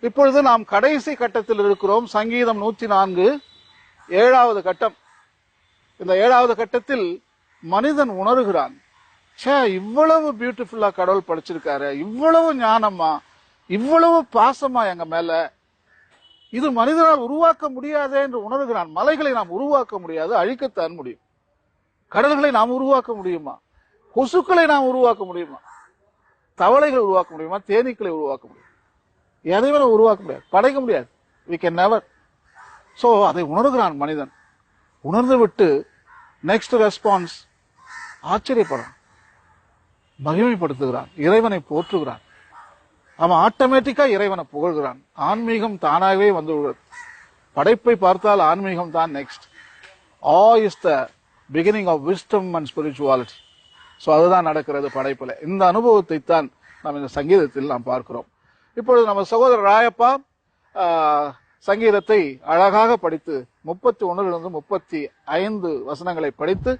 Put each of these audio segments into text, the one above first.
இப்பொழுது நாம் கடைசி கட்டத்தில் இருக்கிறோம். சங்கீதம் நூத்தி நான்கு ஏழாவது கட்டம். இந்த ஏழாவது கட்டத்தில் மனிதன் உணர்கிறான் ச்சே இவ்வளவு பியூட்டிஃபுல்லா கடவுள் படிச்சிருக்காரு இவ்வளவு ஞானமா இவ்வளவு பாசமா எங்க மேல. இது மனிதனால் உருவாக்க முடியாதே என்று உணர்கிறான். மலைகளை நாம் உருவாக்க முடியாது அழிக்கத்தான் முடியும். கடல்களை நாம் உருவாக்க முடியுமா? கொசுக்களை நாம் உருவாக்க முடியுமா? தவளைகளை உருவாக்க முடியுமா? தேனீக்களை உருவாக்க முடியும்? எதையுமே நம்ம உருவாக்க முடியாது. படைக்க முடியாது. வி கேன் நெவர் ஸோ அதை உணர்கிறான் மனிதன். உணர்ந்து விட்டு நெக்ஸ்ட் ரெஸ்பான்ஸ் ஆச்சரியப்படும் மகிமைப்படுத்துகிறான். இறைவனை போற்றுகிறான். அவன் ஆட்டோமேட்டிக்கா இறைவனை புகழ்கிறான். ஆன்மீகம் தானாகவே வந்து விடுகிறது படைப்பை பார்த்தால் ஆன்மீகம் தான் next uh is the beginning of wisdom and spirituality so அதுதான் நடக்கிறது படைப்பில். இந்த அனுபவத்தை தான் நாம் இந்த சங்கீதத்தில் நாம் பார்க்கிறோம். இப்பொழுது நம்ம சகோதரர் ராயப்பா சங்கீதத்தை அழகாக படித்து முப்பத்தி ஒன்றிலிருந்து முப்பத்தி ஐந்து வசனங்களை படித்து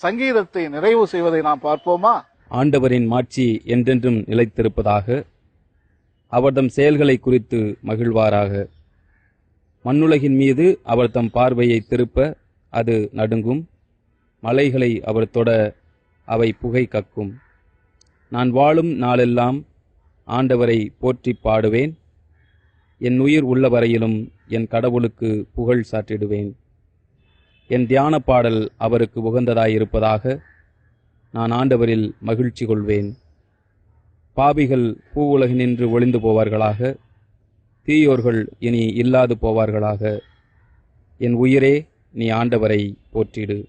சங்கீதத்தை நிறைவு செய்வதை நாம் பார்ப்போமா? ஆண்டவரின் மாட்சி என்றென்றும் நிலைத்திருப்பதாக அவர்தம் செயல்களை குறித்து மகிழ்வாராக. மண்ணுலகின் மீது அவர் தம் பார்வையை திருப்ப அது நடுங்கும் மலைகளை அவர் தொட அவை புகை கக்கும். நான் வாழும் நாளெல்லாம் ஆண்டவரை போற்றிப் பாடுவேன். என் உயிர் உள்ளவரையிலும் என் கடவுளுக்கு புகழ் சாற்றிடுவேன். என் தியான பாடல் அவருக்கு உகந்ததாயிருப்பதாக நான் ஆண்டவரில் மகிழ்ச்சி கொள்வேன். பாவிகள் பூவுலகினின்று ஒளிந்து போவார்களாக. தீயோர்கள் இனி இல்லாது போவார்களாக. என் உயிரே நீ ஆண்டவரை போற்றிடு.